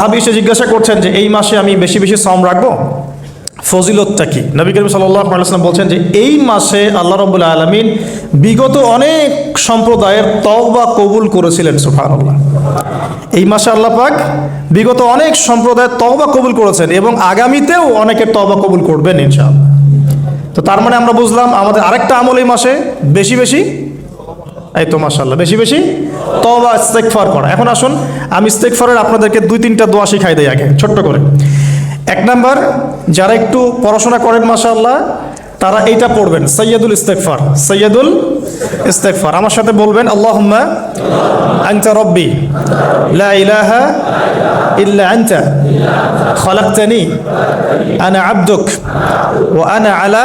সাহাবি এসে জিজ্ঞাসা করছেন যে, এই মাসে আমি বেশি বেশি শ্রম রাখব? ফজিলতটা কি? নবী করিম সাল্লাম বলছেন যে, এই মাসে আল্লাহ রবুল্লা আলমিন বিগত অনেক সম্প্রদায়ের তওবা কবুল করেছিলেন সুফান আল্লাহ এই মাসে আল্লাহ পাক বিগত অনেক সম্প্রদায়ের তওবা কবুল করেছেন এবং আগামীতেও অনেকের তওবা কবুল করবেন, ইনশাআল্লাহ। তো তার মানে আমরা বুঝলাম, আমাদের আরেকটা আমল এই মাসে বেশি বেশি? এই তো মাশাল্লাহ বেশি বেশি? তবা ইস্তেকফার করা। এখন আসুন, আমি ইস্তেকফারের আপনাদেরকে দুই, তিনটা দোয়া শিখাই দেই আগে, ছোট্ট করে। এক নাম্বার, যারা একটু পড়াশোনা করেন মাশাল্লাহ তারা এইটা পড়বেন সৈয়দুল ইস্তেকফার সৈয়দুল ইস্তেকফার আমার সাথে বলবেন, আল্লাহুম্মা আনতা রব্বি লা ইলাহা ইল্লা আনতা, খলাকতানি, আনা আবদুক ওয়া আনা আলা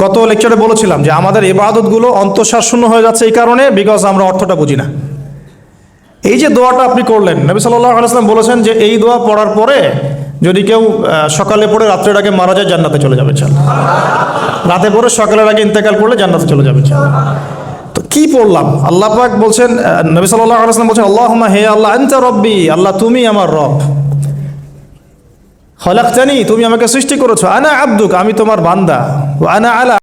গত লেকচারে বলেছিলাম যে আমাদের অন্তঃশ্বাস শূন্য হয়ে যাচ্ছে এই কারণে বিকজ আমরা অর্থটা বুঝি না। এই যে দোয়াটা আপনি করলেন, নবী সাল্লাহ আলাইসলাম বলেছেন যে এই দোয়া পড়ার পরে যদি কেউ সকালে পড়ে রাত্রের আগে মারা যায়, জান্নাতে চলে যাবে চাল রাতে পড়ে সকালের আগে ইন্তেকাল করলে জান্নাতে চলে যাবে চাল তো কি পড়লাম? আল্লাহ পাক বলছেন নবী সাল্লাহ আলাইসলাম বলছেন আল্লাহ হে আল্লাহ, আনতা রব্বি, আল্লাহ তুমি আমার রব। হলাক্তানি তুমি আমাকে সৃষ্টি করেছ। আনা আব্দুক আমি তোমার বান্দা। আনা আলা